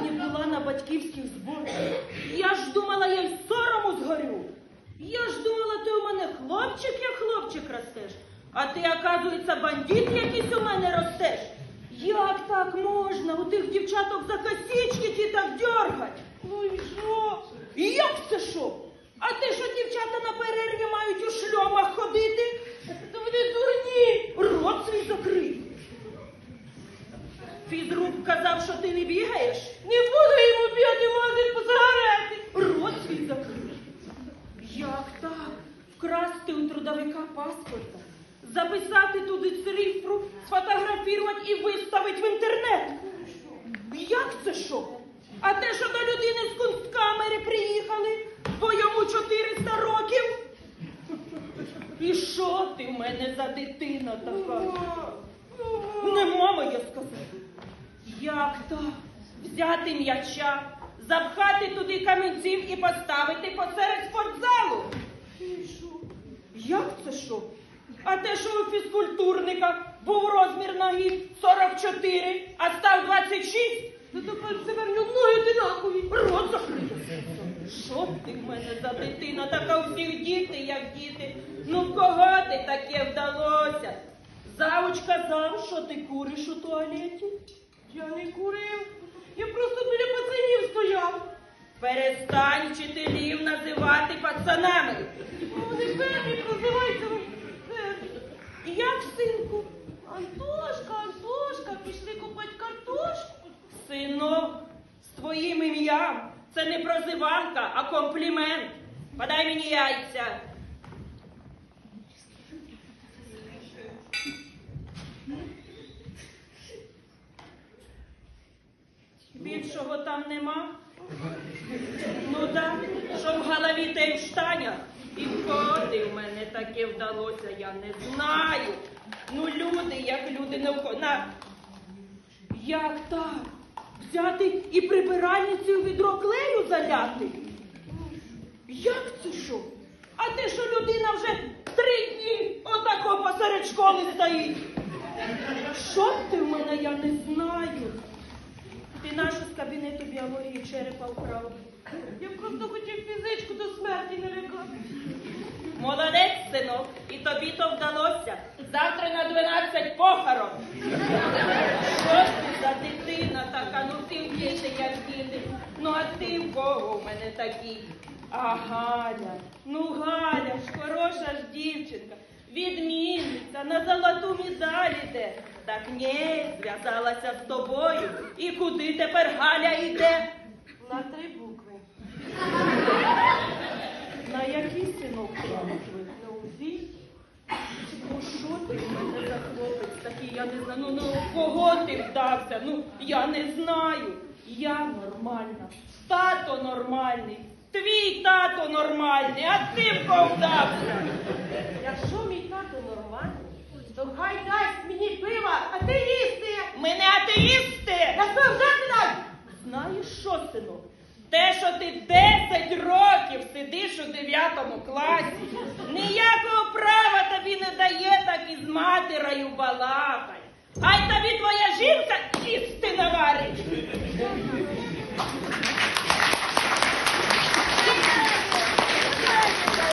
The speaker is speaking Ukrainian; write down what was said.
сьогодні була на батьківських зборах. Я ж думала, я й сорому згорю. Я ж думала, ти у мене хлопчик, як хлопчик ростеш, а ти, оказується, бандит якийсь у мене ростеш. Як так можна у тих дівчаток за косічки ті так дергать? Ну і що? І як це що? А ти що, дівчата, наперед? Казав, що ти не бігаєш. Не буду йому бігати магазин по сигарети. Рот свій закрив. Як так? Вкрасти у трудовика паспорта, записати туди цифру, сфотографувати і виставити в інтернет. Як це що? А те, що до людини з кунсткамери приїхали, бо йому 400 років? І що ти в мене за дитина така? Не мама, я сказала. Як так? Взяти м'яча, запхати туди камінців і поставити посеред спортзалу. Як це що? А те, що у фізкультурника був розмір ноги 44, а став 26, то тепер себе в нього ноги одинакові. Рот закрив. Що ти в мене за дитина? Така у всіх діти, як діти. Ну кого ти таке вдалося? Завуч казав, що ти куриш у туалеті. Курив. Я просто біля пацанів стояв. Перестань вчителів називати пацанами. Вони певні називаються. Як, синку? Антошка, Антошка, пішли купати картошку. Синок, з твоїм ім'ям це не прозиванка, а комплімент. Подай мені яйця. Більшого там нема. Ну так, що в голові те й в штанях. І коли в мене таке вдалося, я не знаю. Ну, люди, як люди навколо. На... Як так? Взяти і прибиральницю в відро клею заляти? Як це що? А те, що людина вже три дні отако посеред школи стоїть. Що ти в мене, я не знаю. Ти нашу з черепа вкрав. Я просто хотів фізичку до смерті не лякати. Молодець, синок, і тобі то вдалося. Завтра на 12 похорон. Що ти за дитина така? Ну ти в діти, як діти. Ну а ти в кого в мене такий? А Галя, ну Галя ж хороша ж дівчинка, відмінниця, на золоту медаль іде. Так ні, зв'язалася з тобою. І куди тепер Галя йде? На три букви. На який синок букви? На УЗІ? Ну що ти в мене за хлопець такий? Я не знаю. Ну, ну кого ти вдався? Ну я не знаю. Я нормальна. Тато нормальний. Твій тато нормальний, а ти в кого вдався? Якщо мій тато нормальний, то хай дасть мені пива, а ти їсти. Ми не атеїсти! Знаєш що, синок? Те, що ти 10 років сидиш у 9 класі, ніякого права тобі не дає так із матірою балакать. Ай тобі твоя жінка